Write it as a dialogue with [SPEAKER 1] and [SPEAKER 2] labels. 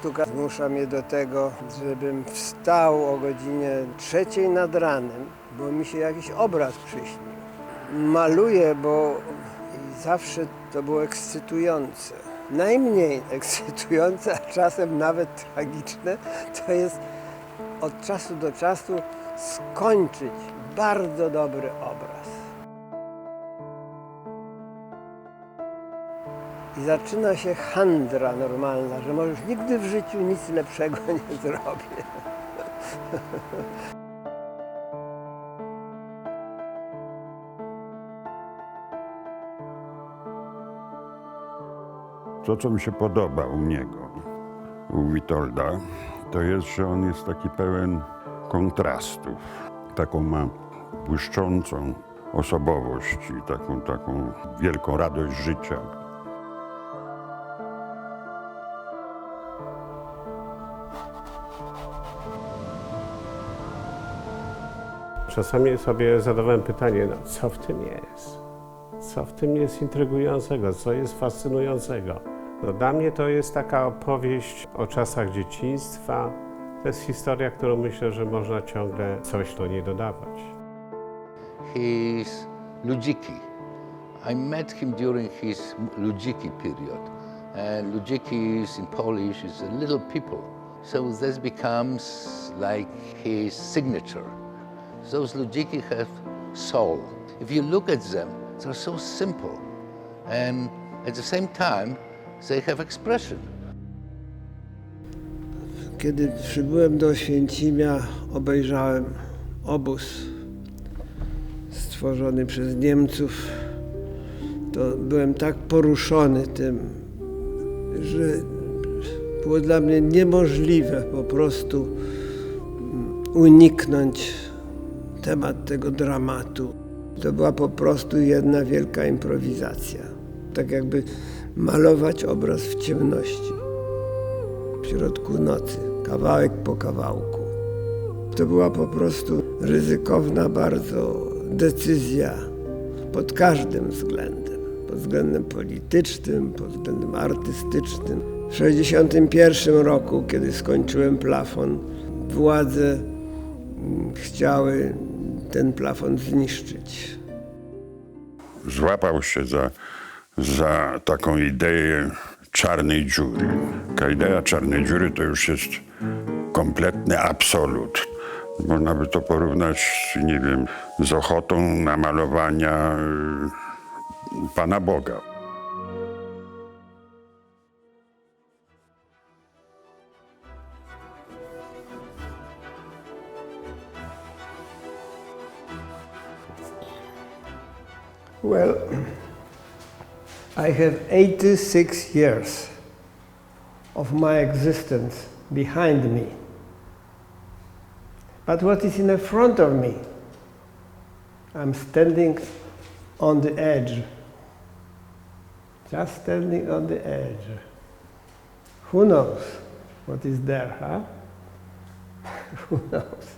[SPEAKER 1] sztuka zmusza mnie do tego, żebym wstał o godzinie trzeciej nad ranem, bo mi się jakiś obraz przyśnił. Maluję, bo zawsze to było ekscytujące. Najmniej ekscytujące, a czasem nawet tragiczne, to jest od czasu do czasu skończyć bardzo dobry obraz. I zaczyna się handra normalna, że możesz nigdy w życiu nic lepszego nie zrobię.
[SPEAKER 2] To, co mi się podoba u niego, u Witolda, to jest, że on jest taki pełen kontrastów. Taką ma błyszczącą osobowość i taką, taką wielką radość życia.
[SPEAKER 3] Czasami sobie zadawałem pytanie, no co w tym jest? Co w tym jest intrygującego? Co jest fascynującego? No, dla mnie to jest taka opowieść o czasach dzieciństwa. To jest historia, którą myślę, że można ciągle coś do niej dodawać.
[SPEAKER 4] He's Ludziki. I met him during his Ludziki period. And Ludziki is in Polish is a little people. So this becomes like his signature. Those Ludziki have soul. If you look at them, they're so simple. And at the same time, they have expression.
[SPEAKER 1] Kiedy przybyłem do Święcimia, obejrzałem obóz stworzony przez Niemców. To byłem tak poruszony tym, że było dla mnie niemożliwe po prostu mm, uniknąć temat tego dramatu. To była po prostu jedna wielka improwizacja. Tak jakby malować obraz w ciemności w środku nocy, kawałek po kawałku. To była po prostu ryzykowna bardzo decyzja pod każdym względem. Pod względem politycznym, pod względem artystycznym. W 1961 roku, kiedy skończyłem plafon, władze mm, chciały ten plafon zniszczyć.
[SPEAKER 2] Złapał się za, za taką ideę czarnej dziury. Taka idea czarnej dziury to już jest kompletny absolut. Można by to porównać, nie wiem, z ochotą namalowania y, Pana Boga.
[SPEAKER 1] Well, I have 86 years of my existence behind me. But what is in the front of me? I'm standing on the edge. Just standing on the edge. Who knows what is there, huh? Who knows?